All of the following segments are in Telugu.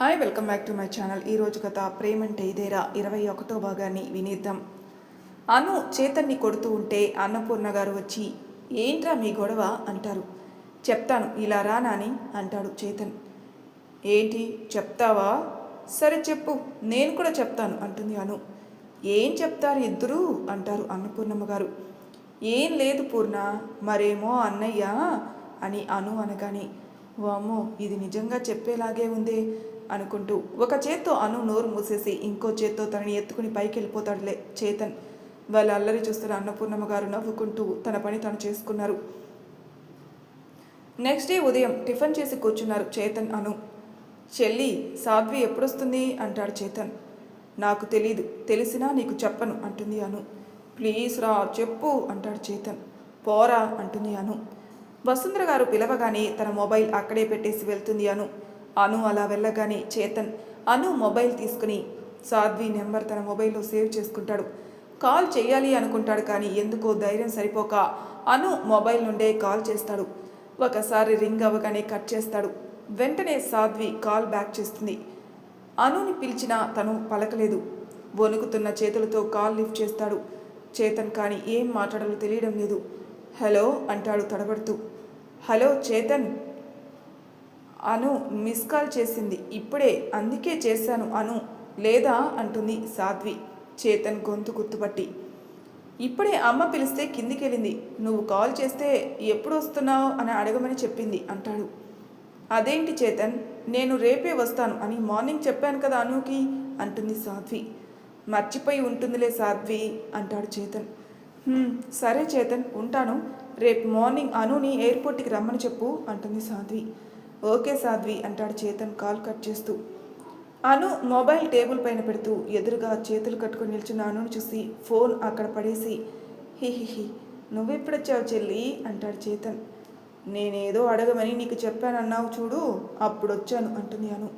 Hi welcome back to my channel ఈరోజు కథ ప్రేమంటే ఇదేరా. ఇరవై ఒకటో భాగాన్ని వినిద్దాం. అను చేతన్ని కొడుతూ ఉంటే అన్నపూర్ణ గారు వచ్చి ఏంట్రా మీ గొడవ? అంటారు. చెప్తాను. ఇలా రా నాని అంటాడు చేతన్. ఏంటి? చెప్తావా? సరే చెప్పు. నేను కూడా చెప్తాను అంటుంది అను. ఏం చెప్తారు ఇద్దరు? అంటారు అన్నపూర్ణమ్మ గారు. ఏం లేదు పూర్ణ. మరేమో అన్నయ్య అని అను అనగానే వామ్మో ఇది నిజంగా చెప్పేలాగే ఉందే. అనుకుంటూ ఒక చేత్తో అను నోరు మూసేసి ఇంకో చేత్తో తనని ఎత్తుకుని పైకి వెళ్ళిపోతాడులే చేతన్ వాళ్ళ అల్లరి చూస్తున్న అన్నపూర్ణమ్మ గారు నవ్వుకుంటూ తన పని తను చేసుకున్నారు. నెక్స్ట్ డే ఉదయం టిఫిన్ చేసి కూర్చున్నారు చేతన్ అను. చెల్లి సాధ్వి ఎప్పుడొస్తుంది? అంటాడు చేతన్. నాకు తెలీదు తెలిసినా నీకు చెప్పను అంటుంది అను. ప్లీజ్ రా చెప్పు అంటాడు చేతన్. పోరా అంటుంది అను. వసుంధర గారు పిలవగానే తన మొబైల్ అక్కడే పెట్టేసి వెళ్తుంది అను. అను అలా వెళ్ళగానే చేతన్ అను మొబైల్ తీసుకుని సాధ్వి నెంబర్ తన మొబైల్లో సేవ్ చేసుకుంటాడు. కాల్ చేయాలి అనుకుంటాడు కానీ ఎందుకో ధైర్యం సరిపోక అను మొబైల్ నుండే కాల్ చేస్తాడు. ఒకసారి రింగ్ అవ్వగానే కట్ చేస్తాడు. వెంటనే సాధ్వి కాల్ బ్యాక్ చేస్తుంది. అనుని పిలిచినా తను పలకలేదు. వణుకుతున్న చేతులతో కాల్ లిఫ్ట్ చేస్తాడు. చేతన్ కానీ ఏం మాట్లాడాలో తెలియడం లేదు. హలో అంటాడు తడబడుతూ. Hello Chetan! Anu miss call చేసింది. ఇప్పుడే అందుకే చేశాను అను లేదా అంటుంది సాధ్వి చేతన్ గొంతు గుర్తుపట్టి. ఇప్పుడే అమ్మ పిలిస్తే కిందికెళ్ళింది. నువ్వు కాల్ చేస్తే ఎప్పుడు వస్తున్నావు అని అడగమని చెప్పింది అంటాడు. అదేంటి చేతన్? నేను రేపే వస్తాను అని మార్నింగ్ చెప్పాను కదా అనుకి అంటుంది సాధ్వి. మర్చిపోయి ఉంటుందిలే సాధ్వి అంటాడు చేతన్. సరే చేతన్ ఉంటాను. రేపు మార్నింగ్ అనుని ఎయిర్పోర్ట్కి రమ్మని చెప్పు అంటుంది సాధ్వి. ఓకే సాధ్వి అంటాడు చేతన్ కాల్ కట్ చేస్తూ. అను మొబైల్ టేబుల్ పైన పెడుతూ ఎదురుగా చేతులు కట్టుకుని నిల్చున్న అనును చూసి ఫోన్ అక్కడ పడేసి హి హి హి నువ్వెప్పుడొచ్చావు చెల్లి? అంటాడు చేతన్. నేనేదో అడగమని నీకు చెప్పానన్నావు చూడు అప్పుడు వచ్చాను అంటుంది అను.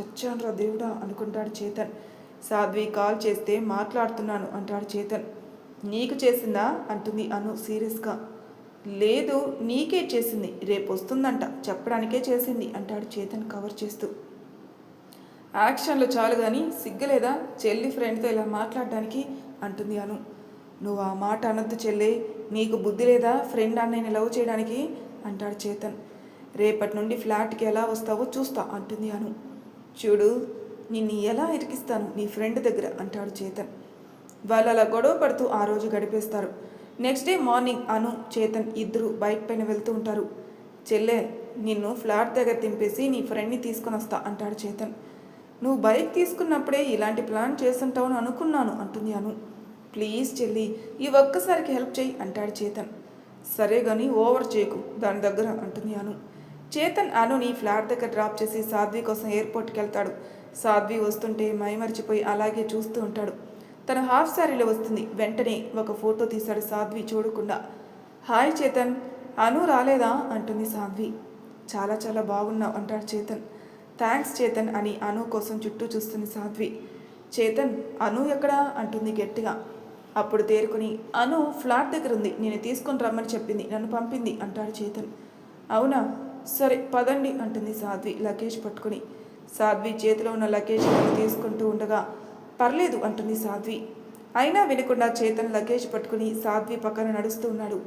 చచ్చానురా దేవుడా అనుకుంటాడు చేతన్. సాధ్వి కాల్ చేస్తే మాట్లాడుతున్నాను అంటాడు చేతన్. నీకు చేసిందా? అంటుంది అను సీరియస్గా. లేదు నీకే చేసింది రేపు వస్తుందంట చెప్పడానికే చేసింది అంటాడు చేతన్ కవర్ చేస్తూ. యాక్షన్లు చాలు కానీ సిగ్గులేదా? చెల్లి ఫ్రెండ్తో ఇలా మాట్లాడడానికి అంటుంది అను. నువ్వు ఆ మాట అనొద్దు చెల్లే నీకు బుద్ధి లేదా? ఫ్రెండ్ అన్నయ్యని లవ్ చేయడానికి అంటాడు చేతన్. రేపటి నుండి ఫ్లాట్కి ఎలా వస్తావో చూస్తా అంటుంది అను. చూడు నిన్ను ఎలా ఇరికిస్తాను నీ ఫ్రెండ్ దగ్గర అంటాడు చేతన్. వాళ్ళు అలా గొడవ పడుతూ ఆ రోజు గడిపేస్తారు. Next day morning Anu Chetan ఇద్దరు బైక్ పైన వెళ్తూ ఉంటారు. చెల్లె నిన్ను ఫ్లాట్ దగ్గర తింపేసి నీ ఫ్రెండ్ని తీసుకొని వస్తా అంటాడు చేతన్. నువ్వు బైక్ తీసుకున్నప్పుడే ఇలాంటి ప్లాన్ చేస్తుంటావని అనుకున్నాను అంటుంది అను. ప్లీజ్ చెల్లి ఈ ఒక్కసారికి హెల్ప్ చేయి అంటాడు చేతన్. సరే కానీ ఓవర్ చేయకు దాని దగ్గర అంటుంది అను. చేతన్ అనుని ఫ్లాట్ దగ్గర డ్రాప్ చేసి సాధ్వి కోసం ఎయిర్పోర్ట్కి వెళ్తాడు. సాధ్వి వస్తుంటే మైమరిచిపోయి అలాగే చూస్తూ ఉంటాడు. తన హాఫ్ శారీలో వస్తుంది. వెంటనే ఒక ఫోటో తీశాడు సాధ్వి చూడకుండా. హాయ్ చేతన్ అను రాలేదా? అంటుంది సాధ్వి. చాలా చాలా బాగున్నావు అంటాడు చేతన్. థ్యాంక్స్ చేతన్ అని అను కోసం చుట్టూ చూస్తుంది సాధ్వి. చేతన్ అను ఎక్కడా? అంటుంది గట్టిగా. అప్పుడు తేరుకుని అను ఫ్లాట్ దగ్గర ఉంది. నేను తీసుకొని రమ్మని చెప్పింది. నన్ను పంపింది అంటాడు చేతన్. అవునా? సరే పదండి అంటుంది సాధ్వి లగేజ్ పట్టుకుని. సాధ్వి చేతిలో ఉన్న లగేజ్ తీసుకుంటూ ఉండగా పర్లేదు అంటుంది సాధ్వి. అయినా వినకుండా చేతన్ లగేజ్ పట్టుకుని సాధ్వి పక్కన నడుస్తూ ఉన్నాడు.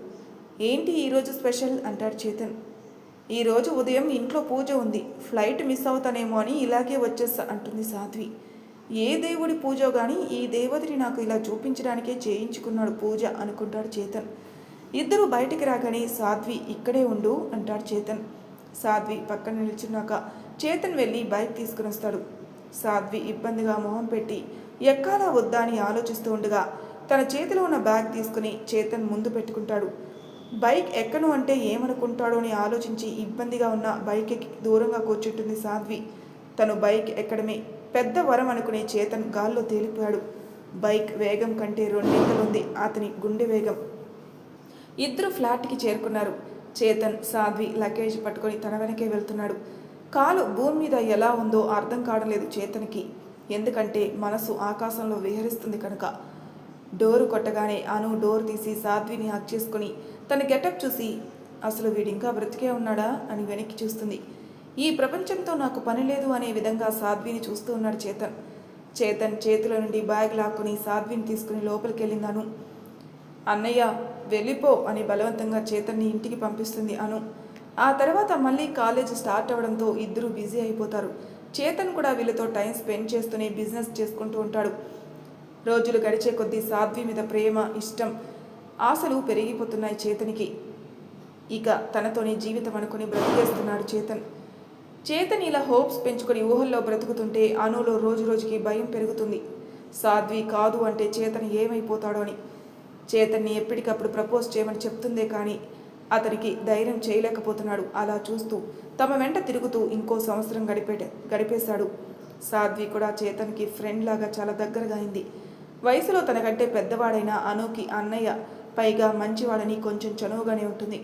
ఏంటి ఈరోజు స్పెషల్? అంటాడు చేతన్. ఈరోజు ఉదయం ఇంట్లో పూజ ఉంది. ఫ్లైట్ మిస్ అవుతానేమో అని ఇలాగే వచ్చేస్తా అంటుంది సాధ్వి. ఏ దేవుడి పూజో కానీ ఈ దేవతని నాకు ఇలా చూపించడానికే చేయించుకున్నాడు పూజ అనుకుంటాడు చేతన్. ఇద్దరు బయటికి రాగానే సాధ్వి ఇక్కడే ఉండు అంటాడు చేతన్. సాధ్వి పక్కన నిల్చున్నాక చేతన్ వెళ్ళి బైక్ తీసుకుని వస్తాడు సాధ్వి ఇబ్బందిగా మొహం పెట్టి ఎక్కాలా వద్దా అని ఆలోచిస్తూ ఉండగా తన చేతిలో ఉన్న బ్యాగ్ తీసుకుని చేతన్ ముందు పెట్టుకుంటాడు. బైక్ ఎక్కను అంటే ఏమనుకుంటాడో అని ఆలోచించి ఇబ్బందిగా ఉన్న బైక్ ఎక్కి దూరంగా కూర్చుంటుంది సాధ్వి. తను బైక్ ఎక్కడమే పెద్ద వరం అనుకునే చేతన్ గాల్లో తేలిపోయాడు. బైక్ వేగం కంటే రెండింతలుంది అతని గుండె వేగం. ఇద్దరు ఫ్లాట్కి చేరుకున్నారు. చేతన్ సాధ్వి లగేజ్ పట్టుకొని తన వెనకే వెళ్తున్నాడు. కాలు భూమి మీద ఎలా ఉందో అర్థం కావడం లేదు చేతన్కి. ఎందుకంటే మనసు ఆకాశంలో విహరిస్తుంది కనుక. డోరు కొట్టగానే అను డోర్ తీసి సాధ్విని హక్ చేసుకుని తన గెటప్ చూసి అసలు వీడింకా బ్రతికే ఉన్నాడా? అని వెనక్కి చూస్తుంది. ఈ ప్రపంచంతో నాకు పని లేదు అనే విధంగా సాధ్విని చూస్తూ ఉన్నాడు చేతన్. చేతన్ చేతుల నుండి బ్యాగ్ లాక్కుని సాధ్విని తీసుకుని లోపలికి వెళ్ళింది అన్నయ్య వెళ్ళిపో అని బలవంతంగా చేతన్ని ఇంటికి పంపిస్తుంది అను. ఆ తర్వాత మళ్ళీ కాలేజ్ స్టార్ట్ అవ్వడంతో ఇద్దరు బిజీ అయిపోతారు. చేతన్ కూడా వీళ్ళతో టైం స్పెండ్ చేస్తూనే బిజినెస్ చేసుకుంటూ ఉంటాడు. రోజులు గడిచే కొద్దీ సాధ్వి మీద ప్రేమ ఇష్టం ఆశలు పెరిగిపోతున్నాయి చేతనికి. ఇక తనతోనే జీవితం అనుకుని బ్రతికేస్తున్నాడు చేతన్. చేతన్ ఇలా హోప్స్ పెంచుకొని ఊహల్లో బ్రతుకుతుంటే అనులో రోజు రోజుకి భయం పెరుగుతుంది. సాధ్వి కాదు అంటే చేతన్ ఏమైపోతాడో అని. చేతన్ని ఎప్పటికప్పుడు ప్రపోజ్ చేయమని చెప్తుందే కానీ అతనికి ధైర్యం చేయలేకపోతున్నాడు. అలా చూస్తూ తమ వెంట తిరుగుతూ ఇంకో సంవత్సరం గడిపే గడిపేశాడు. సాధ్వి కూడా చేతన్కి ఫ్రెండ్ లాగా చాలా దగ్గరగా అయింది. వయసులో తనకంటే పెద్దవాడైన అనుకి అన్నయ్య పైగా మంచివాడని కొంచెం చనువుగానే ఉంటుంది.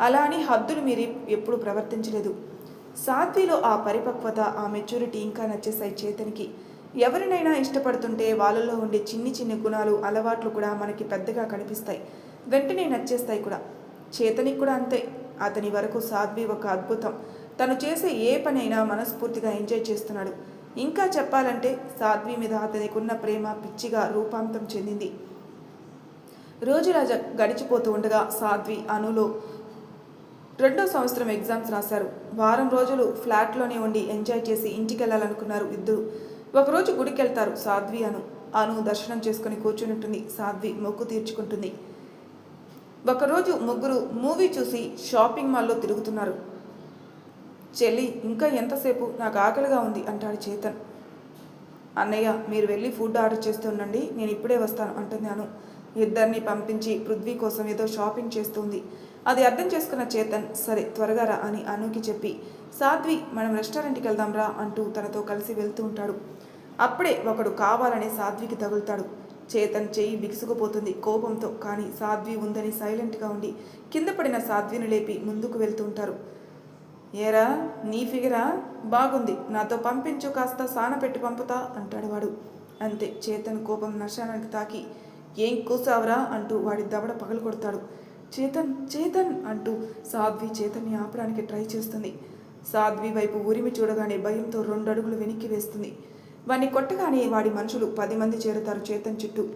అలా అని హద్దులు మీరి ఎప్పుడూ ప్రవర్తించలేదు. సాధ్విలో ఆ పరిపక్వత ఆ మెచ్యూరిటీ ఇంకా నచ్చేసాయి చేతనికి. ఎవరినైనా ఇష్టపడుతుంటే వాళ్ళలో ఉండే చిన్ని చిన్ని గుణాలు అలవాట్లు కూడా మనకి పెద్దగా కనిపిస్తాయి. వెంటనే నచ్చేస్తాయి కూడా. చేతనికి కూడా అంతే. అతని వరకు సాధ్వి ఒక అద్భుతం. తను చేసే ఏ పనైనా మనస్ఫూర్తిగా ఎంజాయ్ చేస్తున్నాడు. ఇంకా చెప్పాలంటే సాధ్వి మీద అతనికున్న ప్రేమ పిచ్చిగా రూపాంతం చెందింది. రోజులా గడిచిపోతూ ఉండగా సాధ్వి అనులో రెండో సంవత్సరం ఎగ్జామ్స్ రాశారు. వారం రోజులు ఫ్లాట్లోనే ఉండి ఎంజాయ్ చేసి ఇంటికి వెళ్ళాలనుకున్నారు ఇద్దరు. ఒకరోజు గుడికి వెళ్తారు సాధ్వి అను. అను దర్శనం చేసుకుని కూర్చుని ఉంటుంది సాధ్వి మొక్కు తీర్చుకుంటుంది. ఒకరోజు ముగ్గురు మూవీ చూసి షాపింగ్ మాల్లో తిరుగుతున్నారు. చెల్లి ఇంకా ఎంతసేపు? నాకు ఆకలిగా ఉంది అంటాడు చేతన్. అన్నయ్య మీరు వెళ్ళి ఫుడ్ ఆర్డర్ చేస్తూ ఉండండి నేను ఇప్పుడే వస్తాను అంటుంది అను ఇద్దరిని పంపించి పృథ్వీ కోసం ఏదో షాపింగ్ చేస్తుంది. అది అర్థం చేసుకున్న చేతన్ సరే త్వరగా రా అని అనుకి చెప్పి సాధ్వి మనం రెస్టారెంట్కి వెళ్దాం రా అంటూ తనతో కలిసి వెళ్తూ ఉంటాడు. అప్పుడే ఒకడు కావాలని సాధ్వికి తగులుతాడు. చేతన్ చేయి బిగుసుకుపోతుంది కోపంతో. కానీ సాధ్వి ఉందని సైలెంట్గా ఉండి కింద పడిన సాధ్విని లేపి ముందుకు వెళ్తూ ఉంటారు ఏరా నీ ఫిగరా? బాగుంది. నాతో పంపించు కాస్త సాన పెట్టి పంపుతా అంటాడు వాడు. అంతే చేతన్ కోపం నశానానికి తాకి ఏం కూసావరా అంటూ వాడి దవడ పగలు కొడతాడు. చేతన్ చేతన్ అంటూ సాధ్వి చేతన్ని ఆపడానికి ట్రై చేస్తుంది. సాధ్వి వైపు ఉరిమి చూడగానే భయంతో రెండు అడుగులు వెనక్కి వేస్తుంది. వాడిని కొట్టగానే వాడి మనుషులు పది మంది చేరుతారు చేతన్ చుట్టూ.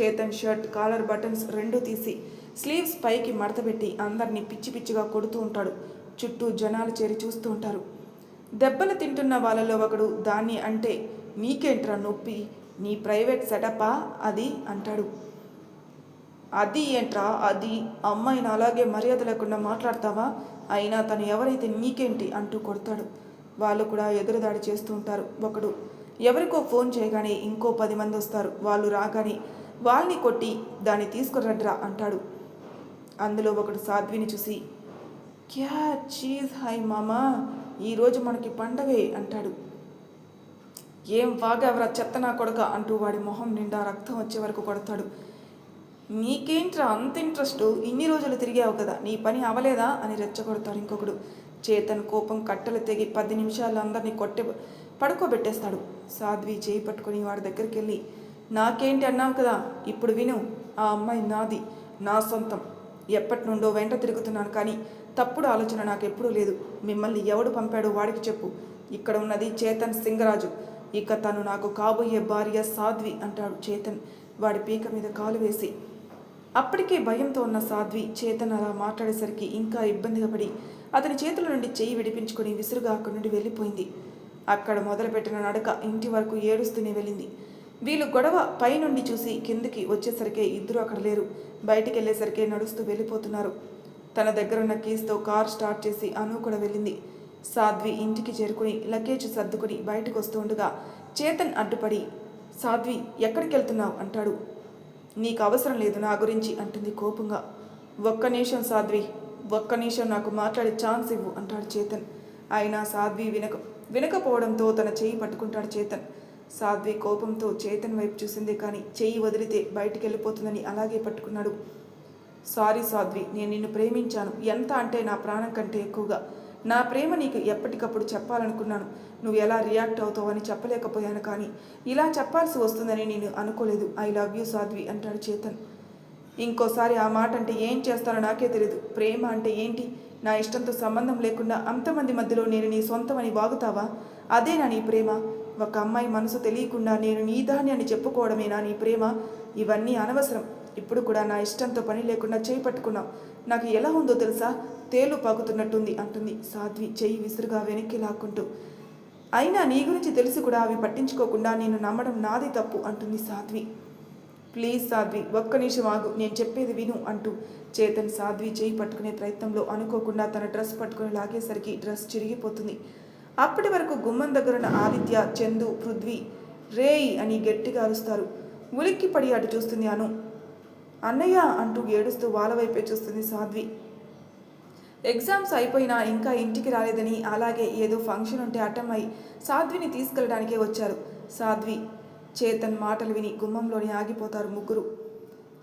చేతన్ షర్ట్ కాలర్ బటన్స్ రెండూ తీసి స్లీవ్స్ పైకి మడతపెట్టి అందరినీ పిచ్చి పిచ్చిగా కొడుతూ ఉంటాడు. చుట్టూ జనాలు చేరి చూస్తూ ఉంటారు. దెబ్బలు తింటున్న వాళ్ళలో ఒకడు దాన్ని అంటే నీకేంట్రా నొప్పి? నీ ప్రైవేట్ సెటపా? అది అంటాడు. అది ఏంట్రా? అది? అమ్మాయిని అలాగే మర్యాద లేకుండా మాట్లాడతావా? అయినా తను ఎవరైతే నీకేంటి? అంటూ కొడతాడు. వాళ్ళు కూడా ఎదురుదాడి చేస్తూ ఉంటారు. ఒకడు ఎవరికో ఫోన్ చేయగానే ఇంకో పది మంది వస్తారు. వాళ్ళు రాగానే వాళ్ళని కొట్టి దాన్ని తీసుకురడ్రా అంటాడు. అందులో ఒకడు సాధ్విని చూసి క్యా చీజ్ హాయ్ మామా? ఈరోజు మనకి పండగే అంటాడు. ఏం వాగెవరా చెత్త నా కొడక అంటూ వాడి మొహం నిండా రక్తం వచ్చే వరకు కొడతాడు. నీకేంట్రా అంత ఇంట్రెస్ట్? ఇన్ని రోజులు తిరిగావు కదా? నీ పని అవలేదా? అని రెచ్చగొడతాడు ఇంకొకడు. చేతన్ కోపం కట్టలు తెగి పది నిమిషాలు అందరినీ కొట్టే పడుకోబెట్టేస్తాడు. సాధ్వి చేయి పట్టుకొని వాడి దగ్గరికి వెళ్ళి నాకేంటి అన్నావు కదా ఇప్పుడు విను ఆ అమ్మాయి నాది నా సొంతం. ఎప్పటి నుండో వెంట తిరుగుతున్నాను కానీ తప్పుడు ఆలోచన నాకు ఎప్పుడూ లేదు. మిమ్మల్ని ఎవడు పంపాడో వాడికి చెప్పు. ఇక్కడ ఉన్నది చేతన్ సింగరాజు. ఇక తను నాకు కాబోయే భార్య సాధ్వి అంటాడు చేతన్. వాడి పీక మీద కాలు వేసి. అప్పటికే భయంతో ఉన్న సాధ్వి చేతన్ అలా మాట్లాడేసరికి ఇంకా ఇబ్బందిగా పడి అతని చేతుల నుండి చేయి విడిపించుకొని విసురుగా అక్కడి నుండి వెళ్ళిపోయింది. అక్కడ మొదలుపెట్టిన నడక ఇంటి వరకు ఏడుస్తూనే వెళ్ళింది. వీళ్ళు గొడవ పైనుండి చూసి కిందికి వచ్చేసరికే ఇద్దరు అక్కడ లేరు. బయటికి వెళ్ళేసరికే నడుస్తూ వెళ్ళిపోతున్నారు. తన దగ్గరున్న కీస్తో కార్ స్టార్ట్ చేసి అను కూడా వెళ్ళింది. సాధ్వి ఇంటికి చేరుకుని లగేజ్ సర్దుకుని బయటకు వస్తుండగా చేతన్ అడ్డుపడి సాధ్వి ఎక్కడికి వెళ్తున్నావు? అంటాడు. నీకు అవసరం లేదు నా గురించి అంటుంది కోపంగా. ఒక్క నిమిషం సాధ్వి ఒక్క నిమిషం నాకు మాట్లాడే ఛాన్స్ ఇవ్వు అంటాడు చేతన్. అయినా సాధ్వి వినక వినకపోవడంతో తన చెయ్యి పట్టుకుంటాడు చేతన్. సాధ్వి కోపంతో చేతన్ వైపు చూసింది కానీ చెయ్యి వదిలితే బయటికి వెళ్ళిపోతుందని అలాగే పట్టుకున్నాడు. సారీ సాధ్వి నేను నిన్ను ప్రేమించాను. ఎంత అంటే నా ప్రాణం కంటే ఎక్కువగా. నా ప్రేమ నీకు ఎప్పటికప్పుడు చెప్పాలనుకున్నాను. నువ్వు ఎలా రియాక్ట్ అవుతావని అని చెప్పలేకపోయాను కానీ ఇలా చెప్పాల్సి వస్తుందని నేను అనుకోలేదు. ఐ లవ్ యూ సాధ్వి అంటాడు చేతన్. ఇంకోసారి ఆ మాట అంటే ఏం చేస్తానో నాకే తెలియదు ప్రేమ అంటే ఏంటి? నా ఇష్టంతో సంబంధం లేకుండా అంతమంది మధ్యలో నేను నీ సొంతమని వాగుతావా? అదేనా నీ ప్రేమ? ఒక అమ్మాయి మనసు తెలియకుండా నేను నీ దాన్ని అని చెప్పుకోవడమేనా నీ ప్రేమ? ఇవన్నీ అనవసరం. ఇప్పుడు కూడా నా ఇష్టంతో పని లేకుండా చేయి పట్టుకున్నావు. నాకు ఎలా ఉందో తెలుసా? తేలు పాకుతున్నట్టుంది అంటుంది సాధ్వి చెయ్యి విసురుగా వెనక్కి లాక్కుంటూ. అయినా నీ గురించి తెలిసి కూడా అవి పట్టించుకోకుండా నేను నమ్మడం నాది తప్పు అంటుంది సాధ్వి. ప్లీజ్ సాధ్వి ఒక్క నిమిషం ఆగు నేను చెప్పేది విను అంటూ చేతన్ సాధ్వి చేయి పట్టుకునే ప్రయత్నంలో అనుకోకుండా తన డ్రెస్ పట్టుకుని లాగేసరికి డ్రెస్ చిరిగిపోతుంది. అప్పటి వరకు గుమ్మం దగ్గరున్న ఆదిత్య చందు పృథ్వీ రేయ్ అని గట్టిగా అరుస్తారు. ఉలిక్కి పడి అటు చూస్తుంది అను. అన్నయ్య అంటూ ఏడుస్తూ వాళ్ళ వైపే చూస్తుంది సాధ్వి. ఎగ్జామ్స్ అయిపోయినా ఇంకా ఇంటికి రాలేదని అలాగే ఏదో ఫంక్షన్ ఉంటే అటెండ్ సాధ్విని తీసుకెళ్ళడానికే వచ్చారు. సాధ్వి చేతన్ మాటలు విని గుమ్మంలోని ఆగిపోతారు ముగ్గురు.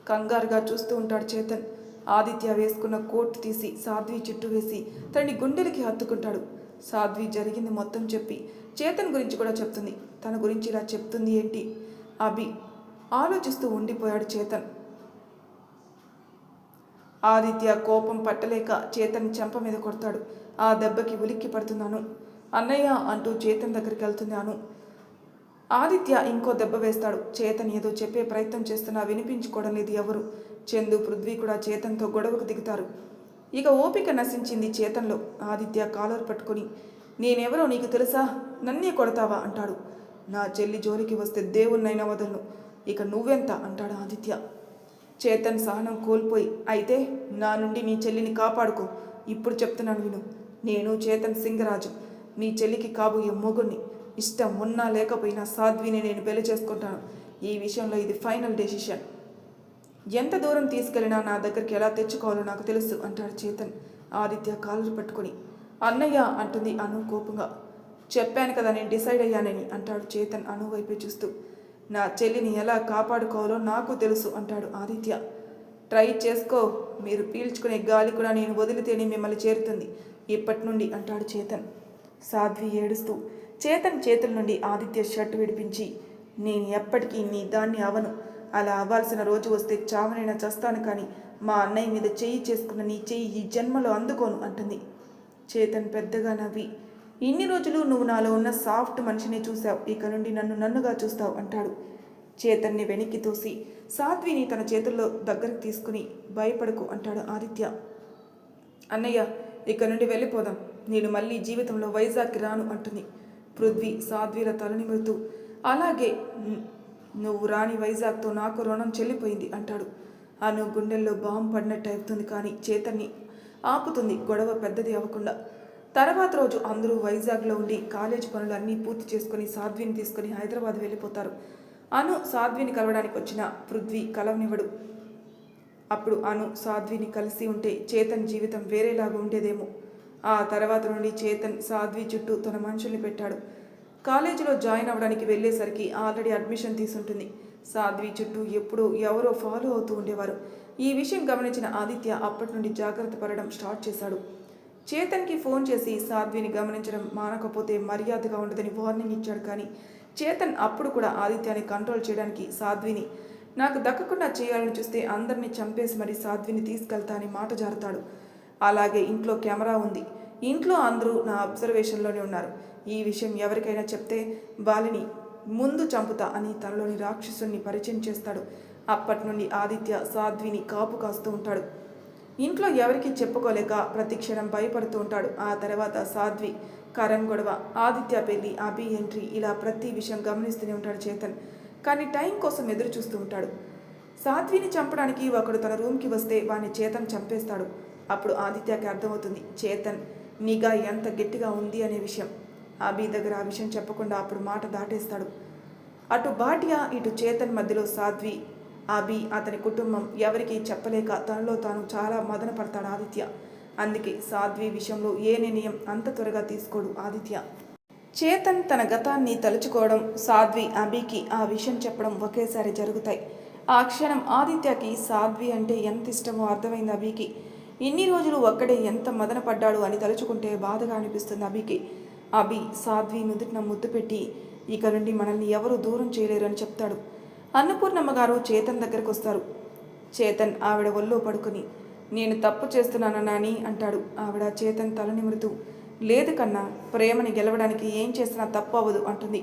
కంగారుగా చూస్తూ ఉంటాడు చేతన్. ఆదిత్య వేసుకున్న కోట్ తీసి సాధ్వి చుట్టూ వేసి తనని గుండెలకి హత్తుకుంటాడు. సాధ్వి జరిగింది మొత్తం చెప్పి చేతన్ గురించి కూడా చెప్తుంది. తన గురించి ఇలా చెప్తుంది ఏంటి? అభి ఆలోచిస్తూ ఉండిపోయాడు చేతన్. ఆదిత్య కోపం పట్టలేక చేతన్ చెంప మీద కొడతాడు. ఆ దెబ్బకి ఉలిక్కి పడుతున్నాను. అన్నయ్య అంటూ చేతన్ దగ్గరికి వెళ్తున్నాను ఆదిత్య ఇంకో దెబ్బ వేస్తాడు. చేతన్ ఏదో చెప్పే ప్రయత్నం చేస్తున్నా వినిపించుకోవడం లేదు ఎవరు. చందు పృథ్వీ కూడా చేతన్తో గొడవకు దిగుతారు. ఇక ఓపిక నశించింది చేతన్లో. ఆదిత్య కాలర్ పట్టుకొని నేనెవరో నీకు తెలుసా? నన్నే కొడతావా? అంటాడు. నా చెల్లి జోలికి వస్తే దేవుణ్ణైనా వదలను. ఇక నువ్వెంత? అంటాడు ఆదిత్య. చేతన్ సహనం కోల్పోయి అయితే నా నుండి నీ చెల్లిని కాపాడుకో. ఇప్పుడు చెప్తున్నాను విను. నేను చేతన్ సింగరాజు. నీ చెల్లికి కాబోయే మొగుణ్ణి. ఇష్టం ఉన్నా లేకపోయినా సాధ్విని నేను పెళ్ళి చేసుకుంటాను. ఈ విషయంలో ఇది ఫైనల్ డెసిషన్. ఎంత దూరం తీసుకెళ్ళినా నా దగ్గరికి ఎలా తెచ్చుకోవాలో నాకు తెలుసు అంటాడు చేతన్ ఆదిత్య కాళ్ళు పట్టుకొని. అన్నయ్య అంటుంది అను కోపంగా. చెప్పాను కదా నేను డిసైడ్ అయ్యానని అంటాడు చేతన్ అను వైపే చూస్తూ. నా చెల్లిని ఎలా కాపాడుకోవాలో నాకు తెలుసు అంటాడు ఆదిత్య. ట్రై చేసుకో మీరు పీల్చుకునే గాలి కూడా నేను వదిలితేనే మిమ్మల్ని చేరుతుంది ఇప్పటి నుండి అంటాడు చేతన్. సాధ్వి ఏడుస్తూ. చేతన్ చేతుల నుండి ఆదిత్య షర్ట్ విడిపించి నేను ఎప్పటికీ నీ దాన్ని అవను. అలా అవ్వాల్సిన రోజు వస్తే చావనైనా చస్తాను కానీ మా అన్నయ్య మీద చెయ్యి చేసుకున్న నీ చెయ్యి ఈ జన్మలో అందుకోను అంటుంది. చేతన్ పెద్దగా నవ్వి ఇన్ని రోజులు నువ్వు నాలో ఉన్న సాఫ్ట్ మనిషిని చూశావు. ఇక నుండి నన్ను నన్నుగా చూస్తావు అంటాడు. చేతన్ని వెనక్కి తోసి సాధ్విని తన చేతుల్లో దగ్గరకు తీసుకుని భయపడకు అంటాడు ఆదిత్య. అన్నయ్య ఇక నుండి వెళ్ళిపోదాం. నేను మళ్ళీ జీవితంలో వైజాగ్కి రాను అంటుంది. పృథ్వీ సాధ్వీల తలనిమురుతూ అలాగే నువ్వు రాని వైజాగ్తో నాకు రుణం చెల్లిపోయింది అంటాడు. అను గుండెల్లో బాంబు పడినట్టు అవుతుంది కానీ చేతన్ని ఆపుతుంది గొడవ పెద్దది అవ్వకుండా. తర్వాత రోజు అందరూ వైజాగ్లో ఉండి కాలేజ్ పనులన్నీ పూర్తి చేసుకుని సాధ్విని తీసుకుని హైదరాబాద్ వెళ్ళిపోతారు. అను సాధ్విని కలవడానికి వచ్చిన పృథ్వీ కలవనివ్వడు. అప్పుడు అను సాధ్విని కలిసి ఉంటే చేతన్ జీవితం వేరేలాగా ఉండేదేమో. ఆ తర్వాత నుండి చేతన్ సాధ్వి చుట్టూ తన మనుషుల్ని పెట్టాడు. కాలేజీలో జాయిన్ అవ్వడానికి వెళ్ళేసరికి ఆల్రెడీ అడ్మిషన్ తీసుంటుంది. సాధ్వి చుట్టూ ఎప్పుడూ ఎవరో ఫాలో అవుతూ ఉండేవారు. ఈ విషయం గమనించిన ఆదిత్య అప్పటి నుండి జాగ్రత్త పడడం స్టార్ట్ చేశాడు. చేతన్కి ఫోన్ చేసి సాధ్విని గమనించడం మానకపోతే మర్యాదగా ఉండదని వార్నింగ్ ఇచ్చాడు కానీ చేతన్ అప్పుడు కూడా ఆదిత్యాన్ని కంట్రోల్ చేయడానికి సాధ్విని నాకు దక్కకుండా చేయాలని చూస్తే అందరినీ చంపేసి మరి సాధ్విని తీసుకెళ్తా అని మాట జారుతాడు. అలాగే ఇంట్లో కెమెరా ఉంది. ఇంట్లో అందరూ నా అబ్జర్వేషన్లోనే ఉన్నారు. ఈ విషయం ఎవరికైనా చెప్తే బాలిని ముందు చంపుతా అని తనలోని రాక్షసుని పరిచయం చేస్తాడు. అప్పటి నుండి ఆదిత్య సాధ్విని కాపు కాస్తూ ఉంటాడు. ఇంట్లో ఎవరికి చెప్పుకోలేక ప్రతి క్షణం భయపడుతూ ఉంటాడు. ఆ తర్వాత సాధ్వి కరణ్ గొడవ ఆదిత్య పెళ్ళి అభి ఎంట్రీ ఇలా ప్రతి విషయం గమనిస్తూనే ఉంటాడు చేతన్. కానీ టైం కోసం ఎదురు చూస్తూ ఉంటాడు. సాధ్విని చంపడానికి ఒకడు తన రూమ్కి వస్తే వాడిని చేతన్ చంపేస్తాడు. అప్పుడు ఆదిత్యకి అర్థమవుతుంది చేతన్ నిఘా ఎంత గట్టిగా ఉంది అనే విషయం. అభి దగ్గర ఆ విషయం చెప్పకుండా అప్పుడు మాట దాటేస్తాడు. అటు భాటియా ఇటు చేతన్ మధ్యలో సాధ్వి. అభి అతని కుటుంబం ఎవరికీ చెప్పలేక తనలో తాను చాలా మదన పడతాడు ఆదిత్య. అందుకే సాధ్వి విషయంలో ఏ నిర్ణయం అంత త్వరగా తీసుకోడు ఆదిత్య. చేతన్ తన గతాన్ని తలుచుకోవడం సాధ్వి అభికి ఆ విషయం చెప్పడం ఒకేసారి జరుగుతాయి. ఆ క్షణం ఆదిత్యకి సాధ్వి అంటే ఎంత ఇష్టమో అర్థమైంది అభికి ఇన్ని రోజులు ఒక్కడే ఎంత మదన పడ్డాడు అని తలుచుకుంటే బాధగా అనిపిస్తుంది అభికి. అభి సాధ్వి నుదుటిన ముద్దు పెట్టి ఇక నుండి మనల్ని ఎవరు దూరం చేయలేరు అని చెప్తాడు. అన్నపూర్ణమ్మ గారు చేతన్ దగ్గరకు వస్తారు చేతన్ ఆవిడ ఒళ్ళో పడుకుని నేను తప్పు చేస్తున్నాను నాని అంటాడు. ఆవిడ చేతన్ తల నిమురుతూ లేదు కన్నా ప్రేమని గెలవడానికి ఏం చేసినా తప్పు అవ్వదు అంటుంది.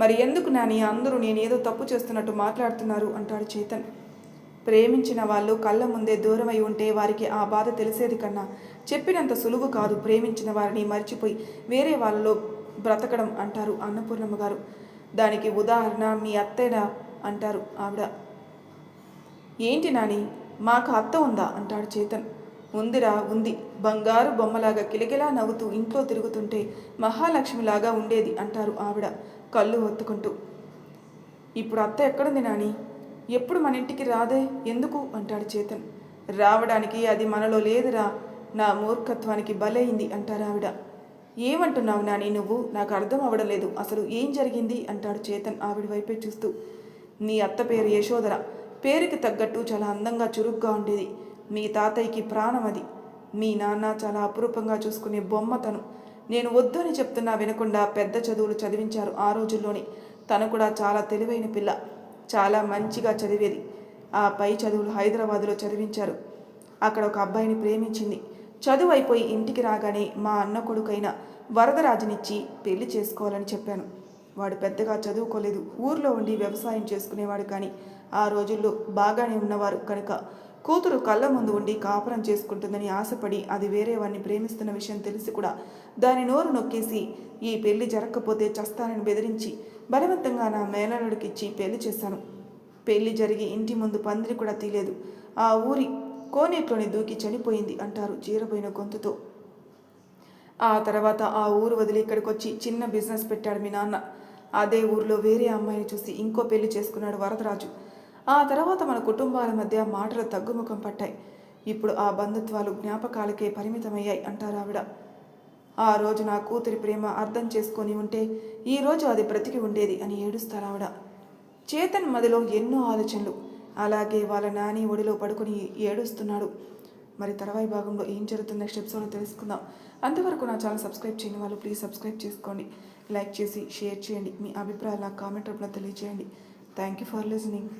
మరి ఎందుకు నాని అందరూ నేనేదో తప్పు చేస్తున్నట్టు మాట్లాడుతున్నారు అంటాడు చేతన్. ప్రేమించిన వాళ్ళు కళ్ళ ముందే దూరమై ఉంటే వారికి ఆ బాధ తెలిసేది కన్నా చెప్పినంత సులువు కాదు ప్రేమించిన వారిని మర్చిపోయి వేరే వాళ్ళలో బ్రతకడం అంటారు అన్నపూర్ణమ్మ గారు. దానికి ఉదాహరణ మీ అత్తేనా అంటారు ఆవిడ. ఏంటి నాని మాకు అత్త ఉందా అంటాడు చేతన్. ఉందిరా ఉంది. బంగారు బొమ్మలాగా కిలకిలా నవ్వుతూ ఇంట్లో తిరుగుతుంటే మహాలక్ష్మిలాగా ఉండేది అంటారు ఆవిడ కళ్ళు ఒత్తుకుంటూ. ఇప్పుడు అత్త ఎక్కడుంది నాని? ఎప్పుడు మన ఇంటికి రాదే? ఎందుకు? అంటాడు చేతన్. రావడానికి అది మనలో లేదురా. నా మూర్ఖత్వానికి బలైంది అంటారు ఆవిడ. ఏమంటున్నావు నాని నువ్వు? నాకు అర్థం అవ్వడం లేదు. అసలు ఏం జరిగింది? అంటాడు చేతన్ ఆవిడ వైపే చూస్తూ. నీ అత్త పేరు యశోధర. పేరుకి తగ్గట్టు చాలా అందంగా చురుగ్గా ఉండేది. మీ తాతయ్యకి ప్రాణం అది. మీ నాన్న చాలా అపురూపంగా చూసుకునే బొమ్మ తను. నేను వద్దు అని చెప్తున్నా వినకుండా పెద్ద చదువులు చదివించారు ఆ రోజుల్లోనే. తను కూడా చాలా తెలివైన పిల్ల. చాలా మంచిగా చదివేది. ఆ పై చదువులు హైదరాబాదులో చదివించారు. అక్కడ ఒక అబ్బాయిని ప్రేమించింది. చదువు అయిపోయి ఇంటికి రాగానే మా అన్న కొడుకైన వరదరాజునిచ్చి పెళ్ళి చేసుకోవాలని చెప్పాను. వాడు పెద్దగా చదువుకోలేదు. ఊర్లో ఉండి వ్యవసాయం చేసుకునేవాడు కానీ ఆ రోజుల్లో బాగానే ఉన్నవారు కనుక కూతురు కళ్ళ ముందు ఉండి కాపురం చేసుకుంటుందని ఆశపడి అది వేరే వాడిని ప్రేమిస్తున్న విషయం తెలిసి కూడా దాని నోరు నొక్కేసి ఈ పెళ్ళి జరగకపోతే చస్తానని బెదిరించి బలవంతంగా నా మేనలుడికి ఇచ్చి పెళ్ళి చేశాను. పెళ్ళి జరిగి ఇంటి ముందు పందిరి కూడా తీలేదు. ఆ ఊరి కోనేట్లోని దూకి చనిపోయింది అంటారు చీరపోయిన గొంతుతో. ఆ తర్వాత ఆ ఊరు వదిలి ఇక్కడికి వచ్చి చిన్న బిజినెస్ పెట్టాడు మీ నాన్న. అదే ఊర్లో వేరే అమ్మాయిని చూసి ఇంకో పెళ్ళి చేసుకున్నాడు వరదరాజు. ఆ తర్వాత మన కుటుంబాల మధ్య మాటలు తగ్గుముఖం పట్టాయి. ఇప్పుడు ఆ బంధుత్వాలు జ్ఞాపకాలకే పరిమితమయ్యాయి అంటారు ఆవిడ. ఆ రోజు నా కూతురి ప్రేమ అర్థం చేసుకొని ఉంటే ఈ రోజు అది బ్రతికి ఉండేది అని ఏడుస్తారావిడ చేతన్ మదిలో ఎన్నో ఆలోచనలు. అలాగే వాళ్ళ నాని ఒడిలో పడుకొని ఏడుస్తున్నాడు. మరి తర్వాయి భాగంలో ఏం జరుగుతుందో స్టెప్స్ అని తెలుసుకుందాం. అంతవరకు నా ఛానల్ సబ్స్క్రైబ్ చేయని వాళ్ళు ప్లీజ్ సబ్స్క్రైబ్ చేసుకోండి. లైక్ చేసి షేర్ చేయండి. మీ అభిప్రాయాలు నాకు కామెంట్ రూపంలో తెలియజేయండి. Thank you for listening.